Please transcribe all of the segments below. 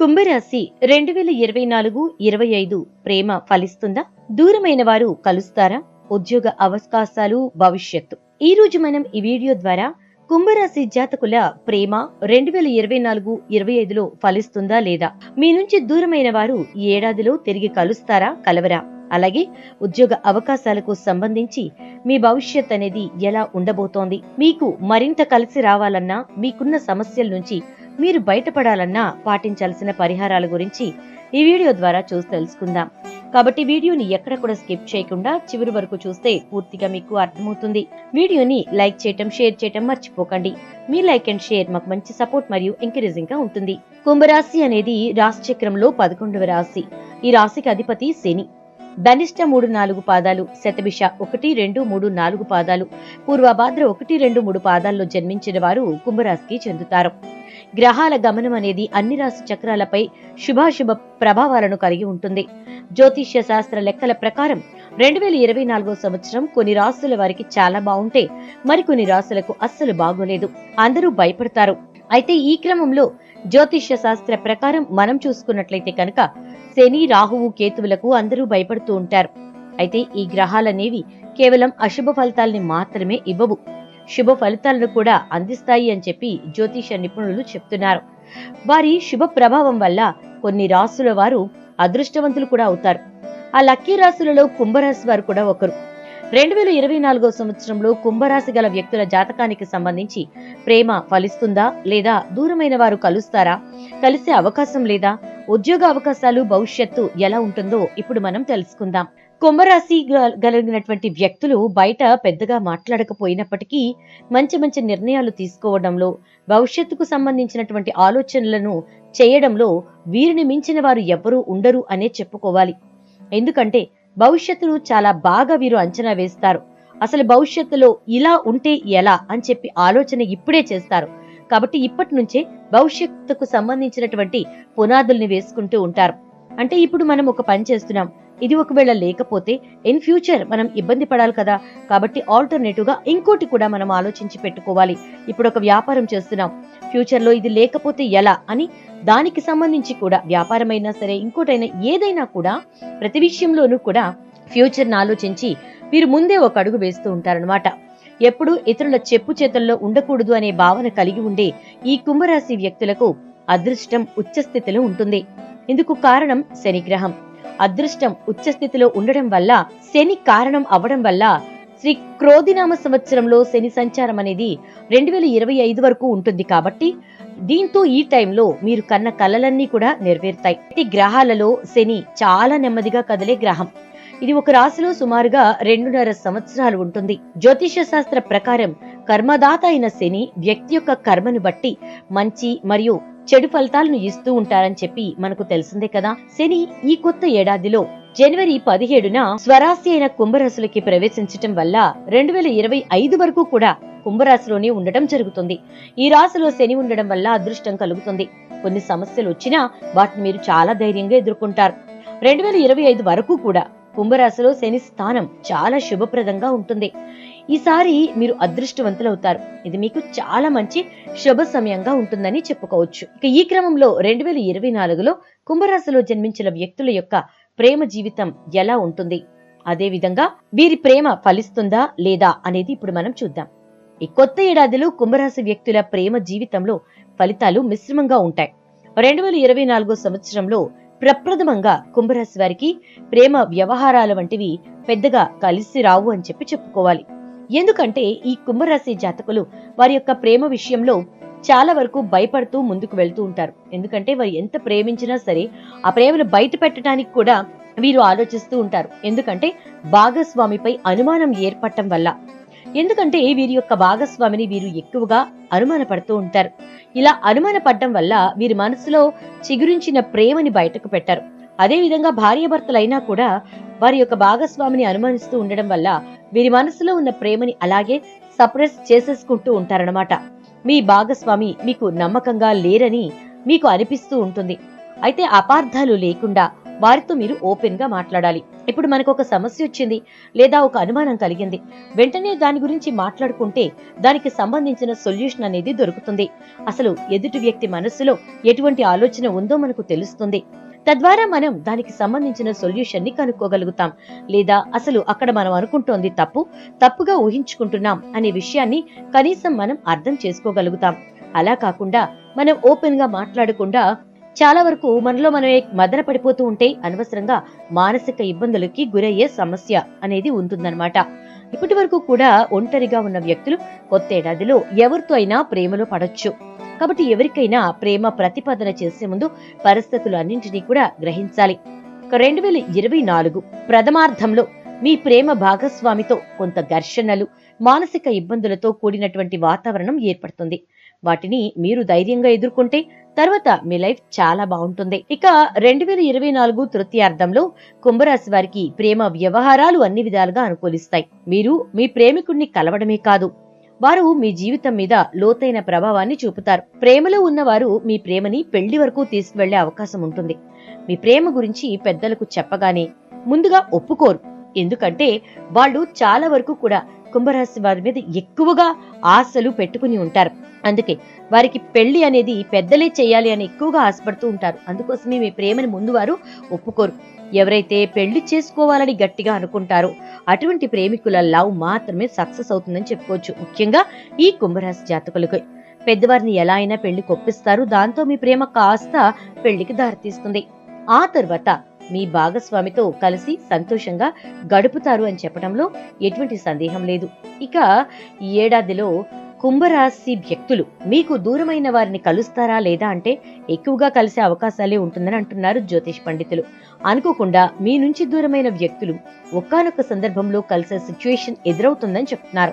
కుంభరాశి రెండు వేల ఇరవై నాలుగు ఇరవై ఐదు ప్రేమ ఫలిస్తుందా? దూరమైన వారు కలుస్తారా? ఉద్యోగ అవకాశాలు భవిష్యత్తు. ఈ రోజు మనం ఈ వీడియో ద్వారా కుంభరాశి జాతకుల ప్రేమ రెండు వేల ఇరవై నాలుగు ఇరవై ఐదులో ఫలిస్తుందా లేదా? మీ నుంచి దూరమైన వారు ఈ ఏడాదిలో తిరిగి కలుస్తారా కలవరా? అలాగే ఉద్యోగ అవకాశాలకు సంబంధించి మీ భవిష్యత్ అనేది ఎలా ఉండబోతోంది? మీకు మరింత కలిసి రావాలన్నా మీకున్న సమస్యల నుంచి మీరు బయటపడాలన్నా పాటించాల్సిన పరిహారాల గురించి ఈ వీడియో ద్వారా చూసి తెలుసుకుందాం. కాబట్టి వీడియోని ఎక్కడ కూడా స్కిప్ చేయకుండా చివరి వరకు చూస్తే పూర్తిగా మీకు అర్థమవుతుంది. వీడియోని లైక్ చేయటం షేర్ చేయటం మర్చిపోకండి. మీ లైక్ అండ్ షేర్ మాకు మంచి సపోర్ట్ మరియు ఎంకరేజింగ్గా ఉంటుంది. కుంభరాశి అనేది రాశి చక్రంలో పదకొండవ రాశి. ఈ రాశికి అధిపతి శని. ధనిష్ట మూడు నాలుగు పాదాలు శతభిష ఒకటి రెండు మూడు నాలుగు పాదాలు పూర్వభాద్ర ఒకటి రెండు మూడు పాదాల్లో జన్మించిన వారు కుంభరాశికి చెందుతారు. గ్రహాల గమనం అనేది అన్ని రాశి చక్రాలపై శుభాశుభ ప్రభావాలను కలిగి ఉంటుంది. జ్యోతిష్య శాస్త్ర లెక్కల ప్రకారం రెండు వేల ఇరవై నాలుగో సంవత్సరం కొన్ని రాసుల వారికి చాలా బాగుంటే మరికొన్ని రాసులకు అస్సలు బాగోలేదు. అందరూ భయపడతారు. అయితే ఈ క్రమంలో జ్యోతిష్య శాస్త్ర ప్రకారం మనం చూసుకున్నట్లయితే కనుక శని రాహువు కేతువులకు అందరూ భయపడుతూ ఉంటారు. అయితే ఈ గ్రహాలనేవి కేవలం అశుభ ఫలితాల్ని మాత్రమే ఇవ్వవు. శుభ ఫలితాలను కూడా అందిస్తాయి అని చెప్పి జ్యోతిష నిపుణులు చెప్తున్నారు. వారి శుభ ప్రభావం వల్ల కొన్ని రాసుల వారు అదృష్టవంతులు కూడా అవుతారు. ఆ లక్కీ రాసులలో కుంభరాశి వారు కూడా ఒకరు. రెండు వేల ఇరవై నాలుగో సంవత్సరంలో కుంభరాశి గల వ్యక్తుల జాతకానికి సంబంధించి ప్రేమ ఫలిస్తుందా లేదా దూరమైన వారు కలుస్తారా? కలిసే అవకాశం లేదా? ఉద్యోగ అవకాశాలు భవిష్యత్తు ఎలా ఉంటుందో ఇప్పుడు మనం తెలుసుకుందాం. కుంభరాశి గ- కలిగినటువంటి వ్యక్తులు బయట పెద్దగా మాట్లాడకపోయినప్పటికీ మంచి మంచి నిర్ణయాలు తీసుకోవడంలో భవిష్యత్తుకు సంబంధించినటువంటి ఆలోచనలను చేయడంలో వీరిని మించిన వారు ఎవ్వరూ ఉండరు అనే చెప్పుకోవాలి. ఎందుకంటే భవిష్యత్తును చాలా బాగా వీరు అంచనా వేస్తారు. అసలు భవిష్యత్తులో ఇలా ఉంటే ఎలా అని చెప్పి ఆలోచన ఇప్పుడే చేస్తారు. కాబట్టి ఇప్పటి నుంచే భవిష్యత్తుకు సంబంధించినటువంటి పునాదుల్ని వేసుకుంటూ ఉంటారు. అంటే ఇప్పుడు మనం ఒక పని చేస్తున్నాం. ఇది ఒకవేళ లేకపోతే ఇన్ ఫ్యూచర్ మనం ఇబ్బంది పడాలి కదా. కాబట్టి ఆల్టర్నేటివ్గా ఇంకోటి కూడా మనం ఆలోచించి పెట్టుకోవాలి. ఇప్పుడు ఒక వ్యాపారం చేస్తున్నాం. ఫ్యూచర్లో ఇది లేకపోతే ఎలా అని దానికి సంబంధించి కూడా వ్యాపారమైనా సరే ఇంకోటైనా ఏదైనా కూడా ప్రతి విషయంలోనూ కూడా ఫ్యూచర్ ఆలోచించి మీరు ముందే ఒక అడుగు వేస్తూ ఉంటారనమాట ఎప్పుడు ఇతరుల చెప్పు చేతుల్లో ఉండకూడదు అనే భావన కలిగి ఉండే ఈ కుంభరాశి వ్యక్తులకు అదృష్టం ఉచ్చస్థితిలో ఉంటుంది. ఇందుకు కారణం శనిగ్రహం. అదృష్టం ఉచ్చస్థితిలో ఉండడం వల్ల శని కారణం అవడం వల్ల శ్రీ క్రోధినామ సంవత్సరంలో శని సంచారం అనేది రెండు వేల ఇరవై ఐదు వరకు ఉంటుంది కాబట్టి దీంతో ఈ టైంలో మీరు కన్న కలలన్నీ కూడా నెరవేరుతాయి. ఈ గ్రహాలలో శని చాలా నెమ్మదిగా కదిలే గ్రహం. ఇది ఒక రాశిలో సుమారుగా రెండున్నర సంవత్సరాలు ఉంటుంది. జ్యోతిష శాస్త్ర ప్రకారం కర్మదాత అయిన శని వ్యక్తి యొక్క కర్మను బట్టి మంచి మరియు చెడు ఫలితాలను ఇస్తూ ఉంటారని చెప్పి మనకు తెలిసిందే కదా. శని ఈ కొత్త ఏడాదిలో జనవరి పదిహేడున స్వరాశి అయిన కుంభరాశులకి ప్రవేశించటం వల్ల రెండు వేల ఇరవై ఐదు వరకు కూడా కుంభరాశిలోనే ఉండటం జరుగుతుంది. ఈ రాశిలో శని ఉండడం వల్ల అదృష్టం కలుగుతుంది. కొన్ని సమస్యలు వచ్చినా వాటిని మీరు చాలా ధైర్యంగా ఎదుర్కొంటారు. రెండు వేల ఇరవై ఐదు వరకు కూడా కుంభరాశిలో శని స్థానం చాలా శుభప్రదంగా ఉంటుంది. ఈసారి మీరు అదృష్టవంతులవుతారు. ఇది మీకు చాలా మంచి శుభ సమయంగా ఉంటుందని చెప్పుకోవచ్చు. ఇక ఈ క్రమంలో రెండు వేల ఇరవై నాలుగులో కుంభరాశిలో జన్మించిన వ్యక్తుల యొక్క ప్రేమ జీవితం ఎలా ఉంటుంది? అదేవిధంగా వీరి ప్రేమ ఫలిస్తుందా లేదా అనేది ఇప్పుడు మనం చూద్దాం. ఈ కొత్త ఏడాదిలో కుంభరాశి వ్యక్తుల ప్రేమ జీవితంలో ఫలితాలు మిశ్రమంగా ఉంటాయి. రెండు వేల ఇరవై నాలుగో సంవత్సరంలో ప్రప్రథమంగా కుంభరాశి వారికి ప్రేమ వ్యవహారాల వంటివి పెద్దగా కలిసి రావు అని చెప్పి చెప్పుకోవాలి. ఎందుకంటే ఈ కుంభరాశి జాతకులు వారి యొక్క ప్రేమ విషయంలో చాలా వరకు భయపడుతూ ముందుకు వెళ్తూ ఉంటారు. ఎందుకంటే వారు ఎంత ప్రేమించినా సరే ఆ ప్రేమను బయట పెట్టడానికి కూడా వీరు ఆలోచిస్తూ ఉంటారు. ఎందుకంటే భాగస్వామిపై అనుమానం ఏర్పడటం వల్ల ఎందుకంటే వీరి యొక్క భాగస్వామిని వీరు ఎక్కువగా అనుమానపడుతూ ఉంటారు. ఇలా అనుమానపడడం వల్ల వీరి మనసులో చిగురించిన ప్రేమని బయటకు పెట్టారు. అదే విధంగా భార్యాభర్తలైనా కూడా వారి యొక్క భాగస్వామిని అనుమానిస్తూ ఉండడం వల్ల వీరి మనసులో ఉన్న ప్రేమని అలాగే సప్రెస్ చేసేసుకుంటూ ఉంటారనమాట మీ భాగస్వామి మీకు నమ్మకంగా లేరని మీకు అనిపిస్తూ ఉంటుంది. అయితే అపార్థాలు లేకుండా వారితో మీరు ఓపెన్గా మాట్లాడాలి. ఇప్పుడు మనకు ఒక సమస్య వచ్చింది లేదా ఒక అనుమానం కలిగింది. వెంటనే దాని గురించి మాట్లాడుకుంటే దానికి సంబంధించిన సొల్యూషన్ అనేది దొరుకుతుంది. అసలు ఎదుటి వ్యక్తి మనస్సులో ఎటువంటి ఆలోచన ఉందో మనకు తెలుస్తుంది. తద్వారా మనం దానికి సంబంధించిన సొల్యూషన్ని కనుక్కోగలుగుతాం. లేదా అసలు అక్కడ మనం అనుకుంటోంది తప్పు తప్పుగా ఊహించుకుంటున్నాం అనే విషయాన్ని కనీసం మనం అర్థం చేసుకోగలుగుతాం. అలా కాకుండా మనం ఓపెన్గా మాట్లాడకుండా చాలా వరకు మనలో మనమే మదన పడిపోతూ ఉంటే అనవసరంగా మానసిక ఇబ్బందులకి గురయ్యే సమస్య అనేది ఉంటుందన్నమాట. ఇప్పటి వరకు కూడా ఒంటరిగా ఉన్న వ్యక్తులు కొత్త ఏడాదిలో ఎవరితో అయినా ప్రేమలో పడొచ్చు. కాబట్టి ఎవరికైనా ప్రేమ ప్రతిపాదన చేసే ముందు పరిస్థితులు అన్నింటినీ కూడా గ్రహించాలి. రెండు వేల ఇరవై నాలుగు ప్రథమార్థంలో మీ ప్రేమ భాగస్వామితో కొంత ఘర్షణలు మానసిక ఇబ్బందులతో కూడినటువంటి వాతావరణం ఏర్పడుతుంది. వాటిని మీరు ధైర్యంగా ఎదుర్కొంటే తర్వాత మీ లైఫ్ చాలా బాగుంటుంది. ఇక రెండు వేల ఇరవై నాలుగు తృతీయార్థంలో కుంభరాశి వారికి ప్రేమ వ్యవహారాలు అన్ని విధాలుగా అనుకూలిస్తాయి. మీరు మీ ప్రేమికుణ్ణి కలవడమే కాదు వారు మీ జీవితం మీద లోతైన ప్రభావాన్ని చూపుతారు. ప్రేమలో ఉన్నవారు మీ ప్రేమని పెళ్ళి వరకు తీసుకువెళ్ళే అవకాశం ఉంటుంది. మీ ప్రేమ గురించి పెద్దలకు చెప్పగానే ముందుగా ఒప్పుకోరు. ఎందుకంటే వాళ్ళు చాలా వరకు కూడా కుంభరాశి వారి మీద ఎక్కువగా ఆశలు పెట్టుకుని ఉంటారు. అందుకే వారికి పెళ్ళి అనేది పెద్దలే చేయాలి అని ఎక్కువగా ఆశపడుతూ ఉంటారు. అందుకోసమే మీ ప్రేమని ముందు వారు ఒప్పుకోరు. ఎవరైతే పెళ్ళి చేసుకోవాలని గట్టిగా అనుకుంటారో అటువంటి ప్రేమికుల లవ్ మాత్రమే సక్సెస్ అవుతుందని చెప్పుకోవచ్చు. ముఖ్యంగా ఈ కుంభరాశి జాతకులకు. పెద్దవారిని ఎలా అయినా పెళ్ళి కొప్పిస్తారు. దాంతో మీ ప్రేమ కాస్త పెళ్ళికి దారితీస్తుంది. ఆ తర్వాత మీ భాగస్వామితో కలిసి సంతోషంగా గడుపుతారు అని చెప్పడంలో ఎటువంటి సందేహం లేదు. ఇక ఈ ఏడాదిలో కుంభరాశి వ్యక్తులు మీకు దూరమైన వారిని కలుస్తారా లేదా అంటే ఎక్కువగా కలిసే అవకాశాలే ఉంటుందని అంటున్నారు జ్యోతిష్ పండితులు. అనుకోకుండా మీ నుంచి దూరమైన వ్యక్తులు ఒకానొక సందర్భంలో కలిసే సిచ్యుయేషన్ ఎదురవుతుందని చెప్తున్నారు.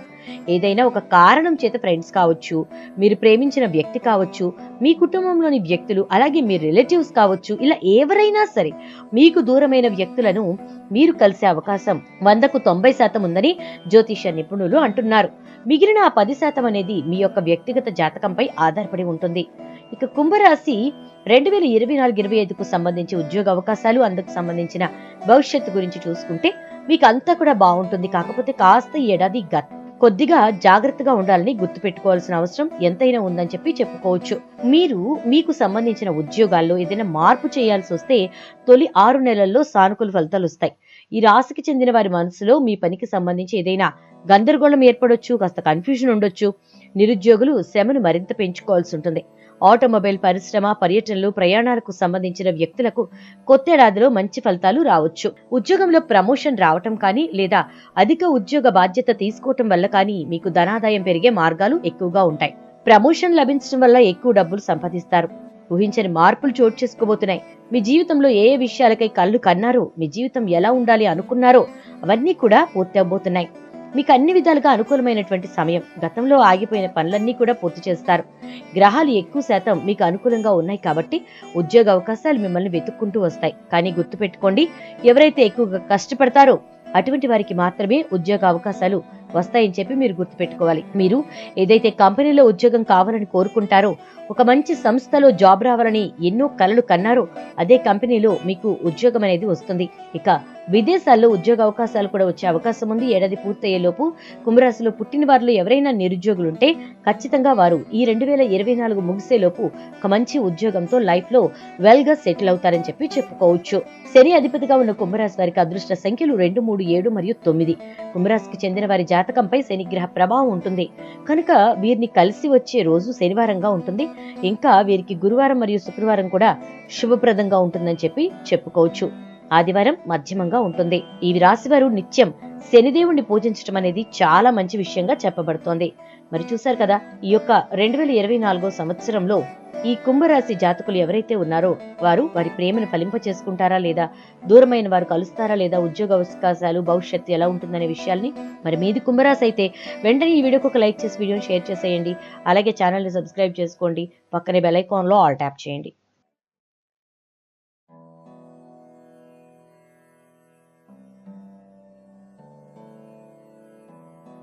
ఏదైనా ఒక కారణం చేత ఫ్రెండ్స్ కావచ్చు మీరు ప్రేమించిన వ్యక్తి కావచ్చు మీ కుటుంబంలోని వ్యక్తులు అలాగే మీ రిలేటివ్స్ కావచ్చు ఇలా ఎవరైనా సరే మీకు దూరమైన వ్యక్తులను మీరు కలిసే అవకాశం వందకు తొంభై శాతం ఉందని జ్యోతిష నిపుణులు అంటున్నారు. మిగిలిన ఆ పది శాతం అనేది మీ యొక్క వ్యక్తిగత జాతకంపై ఆధారపడి ఉంటుంది. ఇక కుంభరాశి రెండు వేల ఇరవై నాలుగు ఇరవై ఐదుకు సంబంధించి ఉద్యోగ అవకాశాలు అందుకు సంబంధించిన భవిష్యత్తు గురించి చూసుకుంటే మీకు అంతా కూడా బాగుంటుంది. కాకపోతే కాస్త ఏడాది గత కొద్దిగా జాగ్రత్తగా ఉండాలని గుర్తుపెట్టుకోవాల్సిన అవసరం ఎంతైనా ఉందని చెప్పి చెప్పుకోవచ్చు. మీరు మీకు సంబంధించిన ఉద్యోగాల్లో ఏదైనా మార్పు చేయాల్సి వస్తే తొలి ఆరు నెలల్లో సానుకూల ఫలితాలు వస్తాయి. ఈ రాశికి చెందిన వారి మనసులో మీ పనికి సంబంధించి ఏదైనా గందరగోళం ఏర్పడొచ్చు కాస్త కన్ఫ్యూజన్ ఉండొచ్చు. నిరుద్యోగులు శ్రమను మరింత పెంచుకోవాల్సి ఉంటుంది. ఆటోమొబైల్ పరిశ్రమ పర్యటనలు ప్రయాణాలకు సంబంధించిన వ్యక్తులకు కొత్తేడాదిలో మంచి ఫలితాలు రావచ్చు. ఉద్యోగంలో ప్రమోషన్ రావటం కానీ లేదా అధిక ఉద్యోగ బాధ్యత తీసుకోవటం వల్ల కానీ మీకు ధనాదాయం పెరిగే మార్గాలు ఎక్కువగా ఉంటాయి. ప్రమోషన్ లభించడం వల్ల ఎక్కువ డబ్బులు సంపాదిస్తారు. ఊహించని మార్పులు చోటు చేసుకోబోతున్నాయి. మీ జీవితంలో ఏ ఏ విషయాలకై కళ్ళు కన్నారో మీ జీవితం ఎలా ఉండాలి అనుకున్నారో అవన్నీ కూడా పూర్తి అవబోతున్నాయి మీకు అన్ని విధాలుగా అనుకూలమైనటువంటి సమయం. గతంలో ఆగిపోయిన పనులన్నీ కూడా పూర్తి చేస్తారు. గ్రహాలు ఎక్కువ శాతం మీకు అనుకూలంగా ఉన్నాయి కాబట్టి ఉద్యోగ అవకాశాలు మిమ్మల్ని వెతుక్కుంటూ వస్తాయి. కానీ గుర్తుపెట్టుకోండి ఎవరైతే ఎక్కువగా కష్టపడతారో అటువంటి వారికి మాత్రమే ఉద్యోగ అవకాశాలు వస్తాయని చెప్పి మీరు గుర్తుపెట్టుకోవాలి. మీరు ఏదైతే కంపెనీలో ఉద్యోగం కావాలని కోరుకుంటారో ఒక మంచి సంస్థలో జాబ్ రావాలని ఎన్నో కలలు కన్నారో అదే కంపెనీలో మీకు ఉద్యోగం అనేది వస్తుంది. ఇక విదేశాల్లో ఉద్యోగ అవకాశాలు కూడా వచ్చే అవకాశం ఉంది. ఏడాది పూర్తయ్యేలోపు కుంభరాశిలో పుట్టిన వారిలో ఎవరైనా నిరుద్యోగులుంటే ఖచ్చితంగా వారు ఈ రెండు వేల ఇరవై నాలుగు ముగిసేలోపు ఒక మంచి ఉద్యోగంతో లైఫ్లో వెల్గా సెటిల్ అవుతారని చెప్పి చెప్పుకోవచ్చు. శని అధిపతిగా ఉన్న కుంభరాశి వారికి అదృష్ట సంఖ్యలు రెండు మూడు ఏడు మరియు తొమ్మిది. కుంభరాశికి చెందిన వారి జాతకంపై శనిగ్రహ ప్రభావం ఉంటుంది. కనుక వీరిని కలిసి వచ్చే రోజు శనివారంగా ఉంటుంది. ఇంకా వీరికి గురువారం మరియు శుక్రవారం కూడా శుభప్రదంగా ఉంటుందని చెప్పి చెప్పుకోవచ్చు. ఆదివారం మధ్యమంగా ఉంటుంది. ఈ రాశి వారు నిత్యం శనిదేవుణ్ణి పూజించడం అనేది చాలా మంచి విషయంగా చెప్పబడుతోంది. మరి చూశారు కదా ఈ యొక్క రెండు వేల ఇరవై నాలుగో సంవత్సరంలో ఈ కుంభరాశి జాతకులు ఎవరైతే ఉన్నారో వారు వారి ప్రేమను ఫలింప చేసుకుంటారా లేదా దూరమైన వారు కలుస్తారా లేదా ఉద్యోగ అవకాశాలు భవిష్యత్తు ఎలా ఉంటుందనే విషయాల్ని మరి మీది కుంభరాశి అయితే వెంటనే ఈ వీడియోకి ఒక లైక్ చేసి వీడియోని షేర్ చేసేయండి. అలాగే ఛానల్ని సబ్స్క్రైబ్ చేసుకోండి. పక్కనే బెల్ ఐకాన్లో ఆల్ ట్యాప్ చేయండి.